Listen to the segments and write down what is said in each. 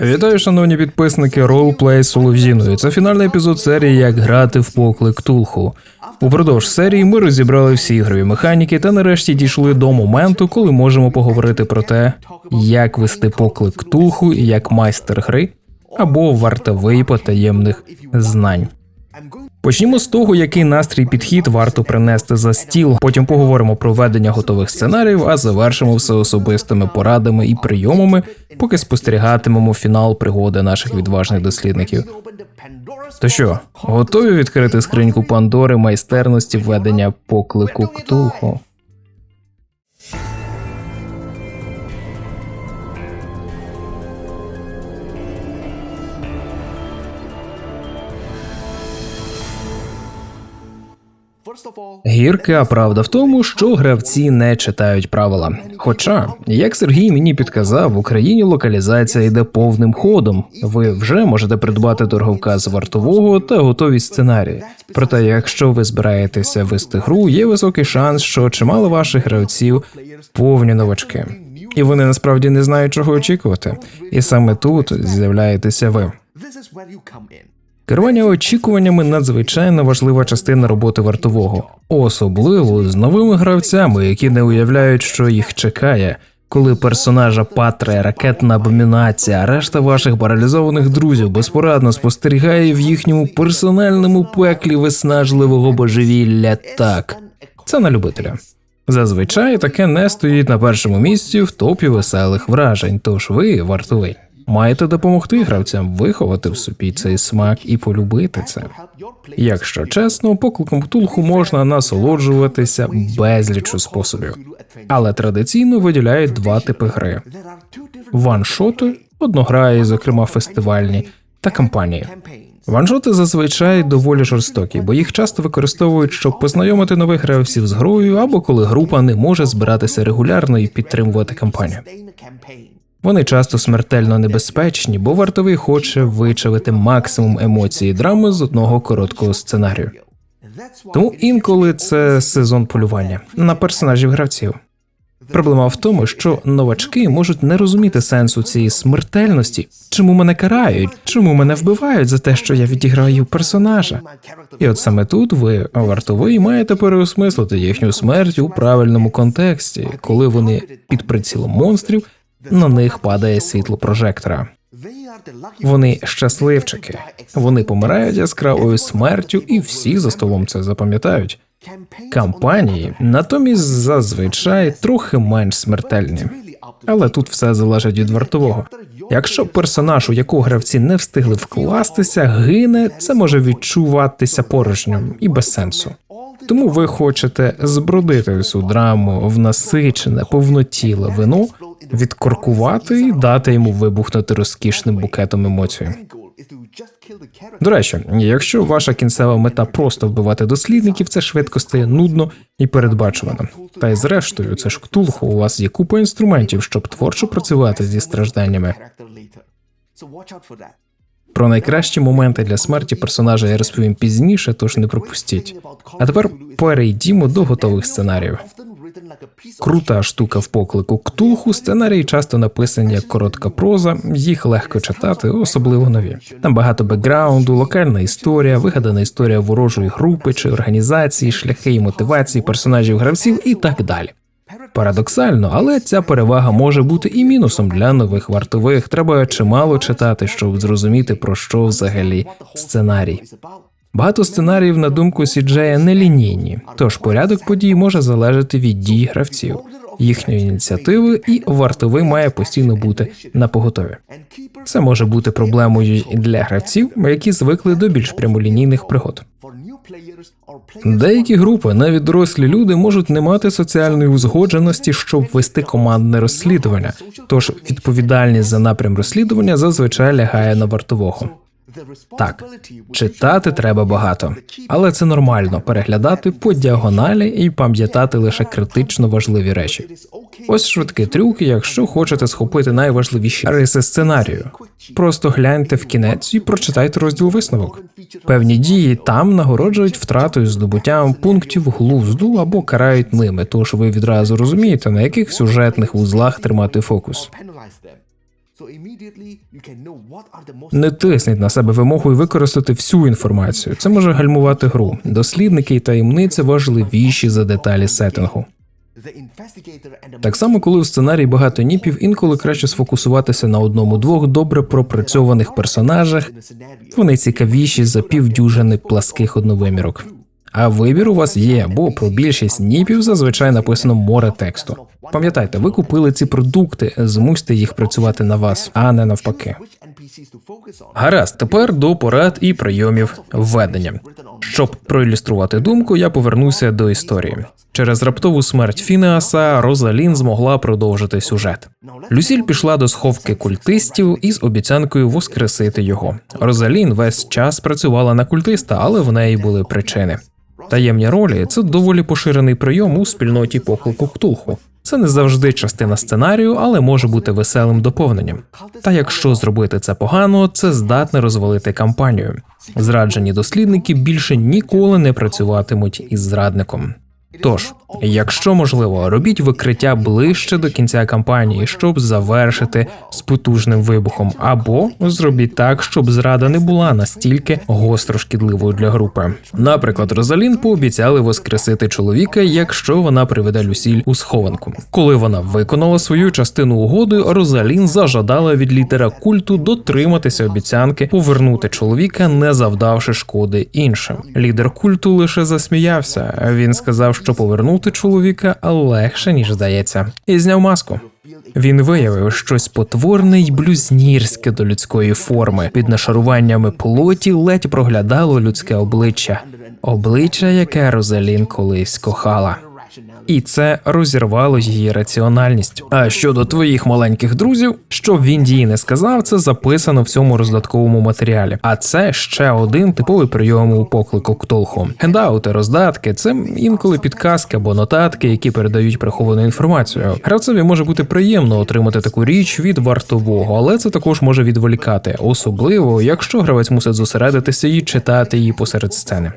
Вітаю, шановні підписники Roleplay Солов'їною. Це фінальний епізод серії Як грати в поклик Тулху. Упродовж серії ми розібрали всі ігрові механіки та нарешті дійшли до моменту, коли можемо поговорити про те, як вести поклик Тулху як майстер гри або вартовий потаємних знань. Почнімо з того, який настрій підхід варто принести за стіл. Потім поговоримо про ведення готових сценаріїв, а завершимо все особистими порадами і прийомами, поки спостерігатимемо фінал пригоди наших відважних дослідників. То що, готові відкрити скриньку Пандори майстерності ведення поклику Ктулху? Гірка правда в тому, що гравці не читають правила. Хоча, як Сергій мені підказав, в Україні локалізація йде повним ходом. Ви вже можете придбати торговказ вартового та готові сценарії. Проте, якщо ви збираєтеся вести гру, є високий шанс, що чимало ваших гравців повні новачки, і вони насправді не знають, чого очікувати. І саме тут з'являєтеся ви. Керування очікуваннями надзвичайно важлива частина роботи вартового, особливо з новими гравцями, які не уявляють, що їх чекає, коли персонажа патре ракетна абомінація, а решта ваших паралізованих друзів безпорадно спостерігає в їхньому персональному пеклі виснажливого божевілля. Так це на любителя. Зазвичай таке не стоїть на першому місці в топі веселих вражень. Тож ви, вартовий, маєте допомогти гравцям виховати в собі цей смак і полюбити це. Якщо чесно, покликом Ктулху можна насолоджуватися безлічу способів, але традиційно виділяють два типи гри: ваншоти, однограї, зокрема фестивальні, та кампанії. Ваншоти зазвичай доволі жорстокі, бо їх часто використовують, щоб познайомити нових гравців з грою, або коли група не може збиратися регулярно і підтримувати кампанію. Вони часто смертельно небезпечні, бо вартовий хоче вичавити максимум емоцій драми з одного короткого сценарію. Тому інколи це сезон полювання на персонажів гравців. Проблема в тому, що новачки можуть не розуміти сенсу цієї смертельності, чому мене карають, чому мене вбивають за те, що я відіграю персонажа. І от саме тут ви, вартовий, маєте переосмислити їхню смерть у правильному контексті, коли вони під прицілом монстрів на них падає світло прожектора. Вони щасливчики, вони помирають яскравою смертю, і всі за столом це запам'ятають. Кампанії натомість зазвичай трохи менш смертельні, але тут все залежить від вартового. Якщо персонаж, у якого гравці не встигли вкластися, гине, це може відчуватися порожньом і без сенсу. Тому ви хочете збродити всю драму в насичене, повнотіле вино, відкоркувати і дати йому вибухнути розкішним букетом емоцій. До речі, якщо ваша кінцева мета просто вбивати дослідників, це швидко стає нудно і передбачувано. Та й зрештою, це ж ктулху, у вас є купа інструментів, щоб творчо працювати зі стражданнями. Про найкращі моменти для смерті персонажа я розповім пізніше, тож не пропустіть. А тепер перейдімо до готових сценаріїв. Крута штука в поклику Ктулху. Сценарії часто написані як коротка проза, їх легко читати, особливо нові. Там багато бекграунду, локальна історія, вигадана історія ворожої групи чи організації, шляхи і мотивації персонажів гравців і так далі. Парадоксально, але ця перевага може бути і мінусом для нових вартових. Треба чимало читати, щоб зрозуміти про що взагалі сценарій. Багато сценаріїв, на думку Сіджея, нелінійні, тож порядок подій може залежати від дій гравців, їхньої ініціативи, і вартовий має постійно бути на поготові. Це може бути проблемою для гравців, які звикли до більш прямолінійних пригод. Деякі групи, навіть дорослі люди, можуть не мати соціальної узгодженості, щоб вести командне розслідування. Тож відповідальність за напрям розслідування зазвичай лягає на вартового. Так, читати треба багато, але це нормально переглядати по діагоналі і пам'ятати лише критично важливі речі. Ось швидкий трюк, якщо хочете схопити найважливіші риси сценарію. Просто гляньте в кінець і прочитайте розділ висновок. Певні дії там нагороджують втратою здобуттям пунктів глузду або карають ними, тож ви відразу розумієте, на яких сюжетних вузлах тримати фокус. Не тисніть на себе вимогу і використати всю інформацію. Це може гальмувати гру. Дослідники і таємниці важливіші за деталі сеттингу. Так само, коли в сценарії багато ніпів, інколи краще сфокусуватися на одному-двох добре пропрацьованих персонажах. Вони цікавіші за півдюжини пласких одновимірок. А вибір у вас є, бо про більшість ніпів зазвичай написано море тексту. Пам'ятайте, ви купили ці продукти, змусьте їх працювати на вас, а не навпаки. Гаразд, тепер до порад і прийомів введення. Щоб проілюструвати думку, я повернуся до історії. Через раптову смерть Фінеаса Розалін змогла продовжити сюжет. Люсіль пішла до сховки культистів із обіцянкою воскресити його. Розалін весь час працювала на культиста, але в неї були причини. Таємні ролі це доволі поширений прийом у спільноті поклику Ктулху. Це не завжди частина сценарію, але може бути веселим доповненням. Та якщо зробити це погано, це здатне розвалити кампанію. Зраджені дослідники більше ніколи не працюватимуть із зрадником. Тож, якщо можливо, робіть викриття ближче до кінця кампанії, щоб завершити з потужним вибухом, або зробіть так, щоб зрада не була настільки гостро шкідливою для групи. Наприклад, Розалін пообіцяли воскресити чоловіка, якщо вона приведе Люсіль у схованку. Коли вона виконала свою частину угоди, Розалін зажадала від лідера культу дотриматися обіцянки повернути чоловіка, не завдавши шкоди іншим. Лідер культу лише засміявся. Він сказав, що повернути чоловіка легше ніж здається, і зняв маску. Він виявив щось потворне й блюзнірське до людської форми. Під нашаруваннями плоті ледь проглядало людське обличчя, обличчя, яке Розалін колись кохала. І це розірвало її раціональність. А щодо твоїх маленьких друзів, що він їй не сказав, це записано в цьому роздатковому матеріалі. А це ще один типовий прийом у поклику Ктолху. Хендаути, роздатки це інколи підказки або нотатки, які передають приховану інформацію. Гравцеві може бути приємно отримати таку річ від вартового, але це також може відволікати, особливо якщо гравець мусить зосередитися і читати її посеред сцени.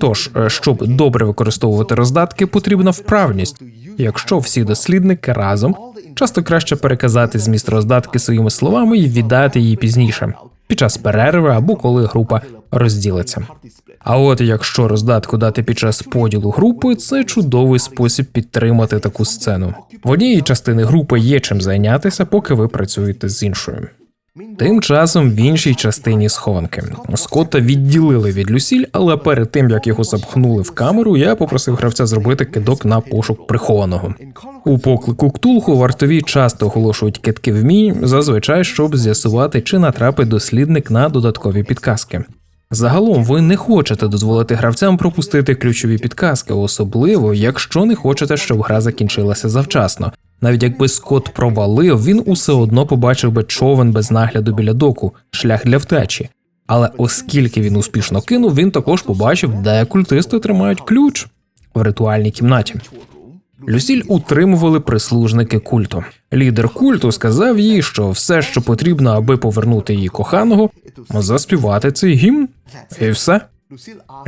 Тож, е, щоб добре використовувати роздатки, потрібна вправність. Якщо всі дослідники разом, часто краще переказати зміст роздатки своїми словами і віддати її пізніше, під час перерви або коли група розділиться. А от якщо роздатку дати під час поділу групи, це чудовий спосіб підтримати таку сцену. В однієї частини групи є чим зайнятися, поки ви працюєте з іншою. Тим часом в іншій частині схованки Скотта відділили від Люсіль, але перед тим як його запхнули в камеру, я попросив гравця зробити кидок на пошук прихованого. У поклику Ктулху вартові часто оголошують китки вмінь, зазвичай щоб з'ясувати, чи натрапить дослідник на додаткові підказки. Загалом ви не хочете дозволити гравцям пропустити ключові підказки, особливо якщо не хочете, щоб гра закінчилася завчасно. Навіть якби Скотт провалив, він усе одно побачив би човен без нагляду біля доку, шлях для втечі. Але оскільки він успішно кинув, він також побачив, де культисти тримають ключ в ритуальній кімнаті. Люсіль утримували прислужники культу. Лідер культу сказав їй, що все, що потрібно, аби повернути її коханого, заспівати цей гімн, і все.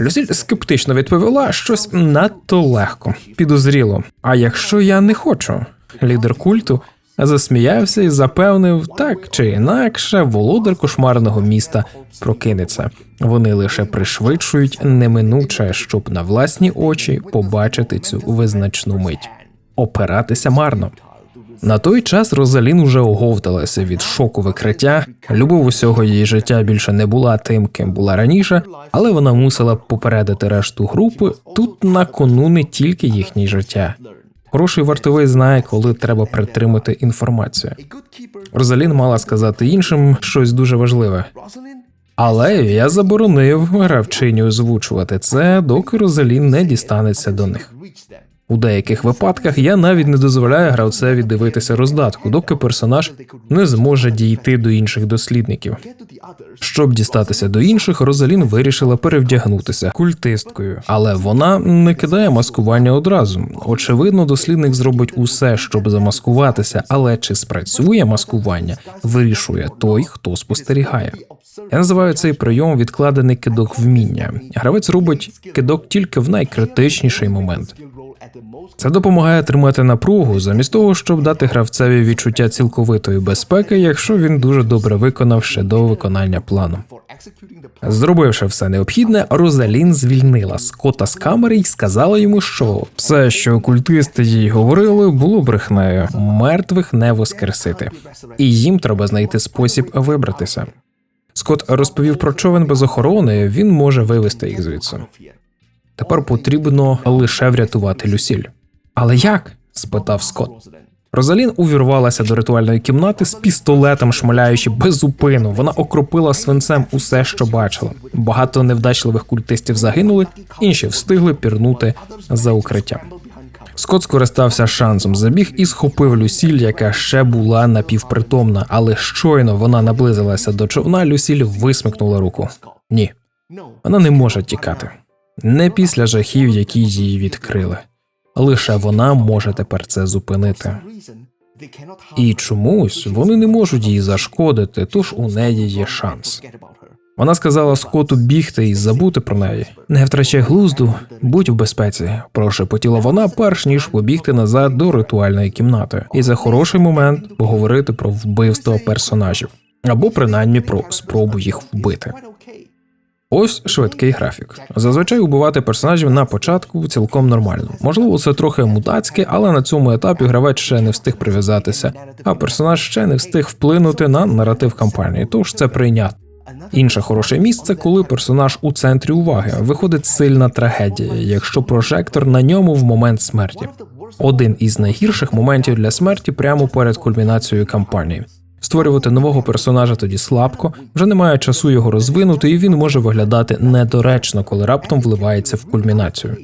Люсіль скептично відповіла щось надто легко, підозріло. А якщо я не хочу? Лідер культу засміявся і запевнив, так чи інакше, володар кошмарного міста прокинеться. Вони лише пришвидшують неминуче, щоб на власні очі побачити цю визначну мить. Опиратися марно. На той час Розалін уже оговталася від шоку викриття. Любов усього її життя більше не була тим, ким була раніше, але вона мусила попередити решту групи. Тут на кону не тільки їхнє життя. Хороший вартовий знає, коли треба притримати інформацію. Розалін мала сказати іншим щось дуже важливе. Але я заборонив гравчині озвучувати це, доки Розалін не дістанеться до них. У деяких випадках я навіть не дозволяю гравцеві дивитися роздатку, доки персонаж не зможе дійти до інших дослідників. Щоб дістатися до інших, Розалін вирішила перевдягнутися культисткою, але вона не кидає маскування одразу. Очевидно, дослідник зробить усе, щоб замаскуватися, але чи спрацює маскування, вирішує той, хто спостерігає. Я називаю цей прийом відкладений кидок вміння. Гравець робить кидок тільки в найкритичніший момент. Це допомагає тримати напругу замість того, щоб дати гравцеві відчуття цілковитої безпеки, якщо він дуже добре виконав ще до виконання плану. Зробивши все необхідне, Розалін звільнила Скотта з камери і сказала йому, що все, що окультисти їй говорили, було брехнею. Мертвих не воскресити, і їм треба знайти спосіб вибратися. Скотт розповів про човен без охорони. Він може вивести їх звідси. Тепер потрібно лише врятувати Люсіль. Але як? спитав Скотт. Розалін увірвалася до ритуальної кімнати з пістолетом, шмаляючи без зупину. Вона окропила свинцем усе, що бачила. Багато невдачливих культистів загинули, інші встигли пірнути за укриття. Скотт скористався шансом, забіг і схопив Люсіль, яка ще була напівпритомна, але щойно вона наблизилася до човна, Люсіль висмикнула руку. Ні, вона не може тікати. Не після жахів, які її відкрили. Лише вона може тепер це зупинити. І чомусь вони не можуть їй зашкодити, тож у неї є шанс. Вона сказала Скоту бігти і забути про неї. Не втрачай глузду, будь в безпеці. Прошепотіла вона, перш ніж побігти назад до ритуальної кімнати. І за хороший момент поговорити про вбивство персонажів або принаймні про спробу їх вбити. Ось швидкий графік. Зазвичай убивати персонажів на початку цілком нормально. Можливо, це трохи мутацьке, але на цьому етапі гравець ще не встиг прив'язатися, а персонаж ще не встиг вплинути на наратив кампанії, тож це прийнятно. Інше хороше місце, коли персонаж у центрі уваги виходить сильна трагедія, якщо прожектор на ньому в момент смерті. Один із найгірших моментів для смерті прямо перед кульмінацією кампанії. Створювати нового персонажа тоді слабко, вже немає часу його розвинути, і він може виглядати недоречно, коли раптом вливається в кульмінацію.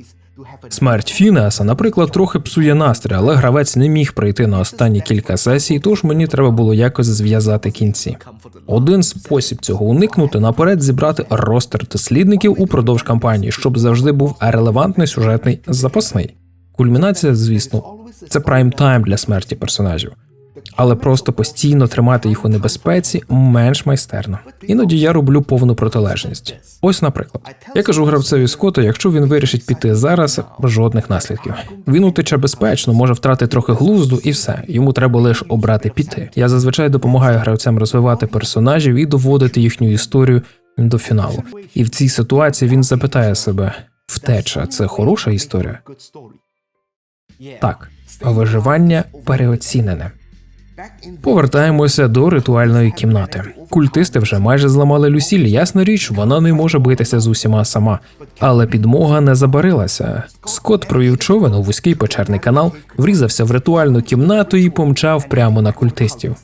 Смерть Фінеаса, наприклад, трохи псує настрій, але гравець не міг прийти на останні кілька сесій, тож мені треба було якось зв'язати кінці. Один спосіб цього уникнути наперед зібрати ростер дослідників упродовж кампанії, щоб завжди був релевантний сюжетний запасний. Кульмінація, звісно, це прайм-тайм для смерті персонажів. Але просто постійно тримати їх у небезпеці менш майстерно. Іноді я роблю повну протилежність. Ось, наприклад, я кажу гравцеві Скоту, якщо він вирішить піти зараз, жодних наслідків. Він утече безпечно, може втратити трохи глузду, і все. Йому треба лише обрати піти. Я зазвичай допомагаю гравцям розвивати персонажів і доводити їхню історію до фіналу. І в цій ситуації він запитає себе: втеча це хороша історія? Так, виживання переоцінене. Повертаємося до ритуальної кімнати. Культисти вже майже зламали Люсіль. Ясна річ, вона не може битися з усіма сама, але підмога не забарилася. Скот провів човен у вузький печерний канал, врізався в ритуальну кімнату і помчав прямо на культистів.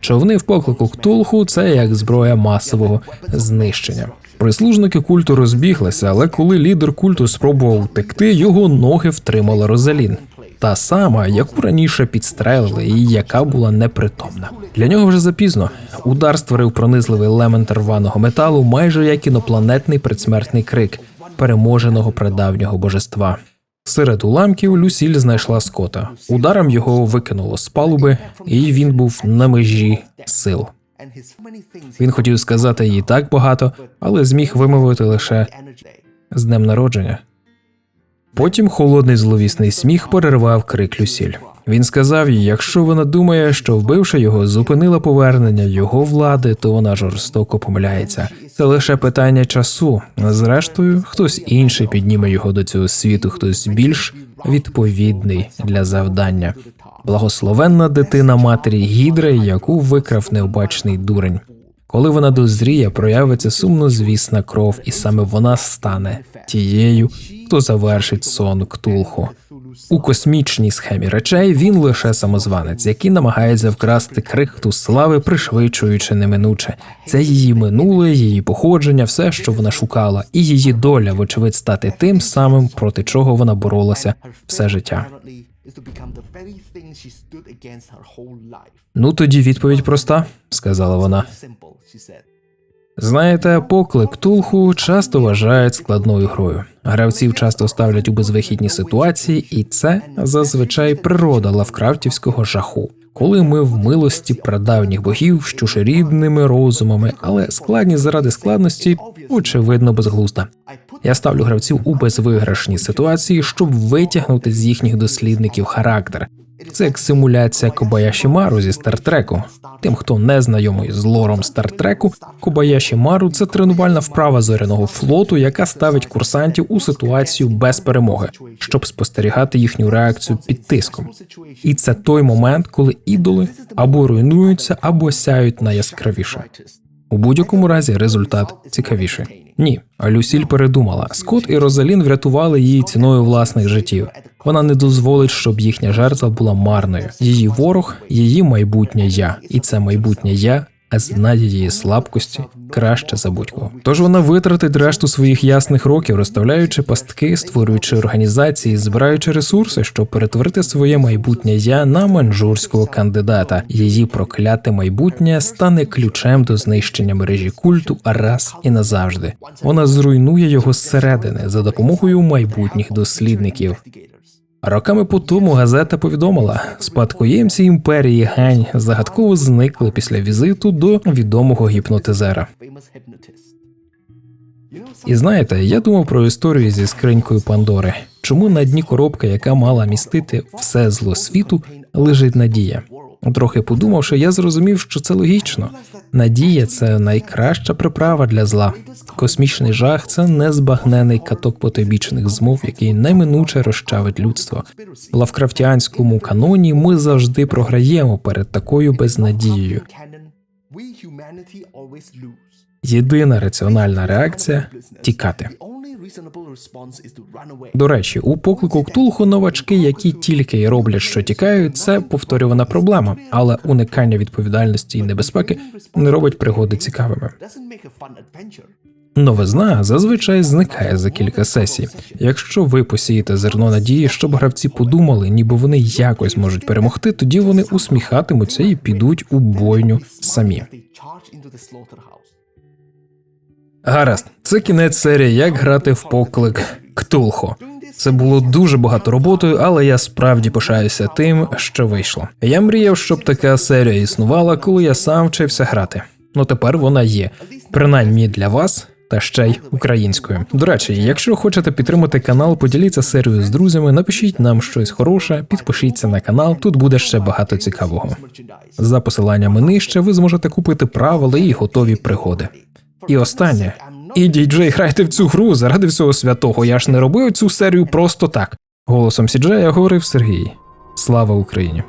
Човни в поклику Ктулху це як зброя масового знищення. Прислужники культу розбіглися, але коли лідер культу спробував втекти, його ноги втримала Розалін. Та сама, яку раніше підстрелили, і яка була непритомна. Для нього вже запізно. Удар створив пронизливий елемент рваного металу, майже як інопланетний предсмертний крик переможеного прадавнього божества. Серед уламків Люсіль знайшла скота. Ударом його викинуло з палуби, і він був на межі сил. Він хотів сказати їй так багато, але зміг вимовити лише з днем народження. Потім холодний зловісний сміх перервав крик Люсіль. Він сказав їй, якщо вона думає, що вбивши його, зупинила повернення його влади, то вона жорстоко помиляється. Це лише питання часу. Зрештою, хтось інший підніме його до цього світу, хтось більш відповідний для завдання. Благословенна дитина матері Гідри, яку викрав необачний дурень. Коли вона дозріє, проявиться сумнозвісна кров, і саме вона стане тією, хто завершить сон Ктулху. У космічній схемі речей він лише самозванець, який намагається вкрасти крихту слави, пришвидшуючи неминуче. Це її минуле, її походження, все, що вона шукала, і її доля, вочевидь, стати тим самим, проти чого вона боролася все життя. Ну тоді відповідь проста, сказала вона. Знаєте, поклик Тулху часто вважають складною грою. Гравців часто ставлять у безвихідні ситуації, і це зазвичай природа лавкрафтівського жаху. коли ми в милості прадавніх богів з чужорідними розумами, але складність заради складності очевидно безглузда. Я ставлю гравців у безвиграшні ситуації, щоб витягнути з їхніх дослідників характер. Це як симуляція Кобаяші Мару зі Стартреку. Тим, хто не знайомий з лором Стартреку, Кобаяші Мару це тренувальна вправа зоряного флоту, яка ставить курсантів у ситуацію без перемоги, щоб спостерігати їхню реакцію під тиском. І це той момент, коли ідоли або руйнуються, або сяють найяскравіше. У будь-якому разі результат цікавіший. Ні, а Люсіль передумала. Скот і Розалін врятували її ціною власних життів. Вона не дозволить, щоб їхня жертва була марною. Її ворог, її майбутнє я, і це майбутнє я знає її слабкості краще за будь-кого. Тож вона витратить решту своїх ясних років, розставляючи пастки, створюючи організації, збираючи ресурси, щоб перетворити своє майбутнє я на манжурського кандидата. Її прокляте майбутнє стане ключем до знищення мережі культу раз і назавжди. Вона зруйнує його зсередини за допомогою майбутніх дослідників. Роками по тому газета повідомила, спадкоємці імперії Гань загадково зникли після візиту до відомого гіпнотизера. І знаєте, я думав про історію зі скринькою Пандори. Чому на дні коробки, яка мала містити все зло світу, лежить надія? Трохи подумавши, я зрозумів, що це логічно. Надія це найкраща приправа для зла. Космічний жах це незбагнений каток потойбічних змов, який неминуче розчавить людство. В лавкрафтіанському каноні ми завжди програємо перед такою безнадією. Єдина раціональна реакція тікати. До речі, у поклику Ктулху новачки, які тільки й роблять, що тікають, це повторювана проблема, але уникання відповідальності і небезпеки не робить пригоди цікавими. Новизна зазвичай зникає за кілька сесій. Якщо ви посієте зерно надії, щоб гравці подумали, ніби вони якось можуть перемогти, тоді вони усміхатимуться і підуть у бойню самі. Гаразд, це кінець серії Як грати в поклик Ктулхо. Це було дуже багато роботи, але я справді пишаюся тим, що вийшло. Я мріяв, щоб така серія існувала, коли я сам вчився грати. Ну тепер вона є, принаймні для вас. Та ще й українською. До речі, якщо хочете підтримати канал, поділіться серією з друзями, напишіть нам щось хороше, підпишіться на канал. Тут буде ще багато цікавого. За посиланнями нижче ви зможете купити правила і готові пригоди. І останнє. І діджей, грайте в цю гру заради всього святого. Я ж не робив цю серію просто так. Голосом Сіджея говорив Сергій. Слава Україні!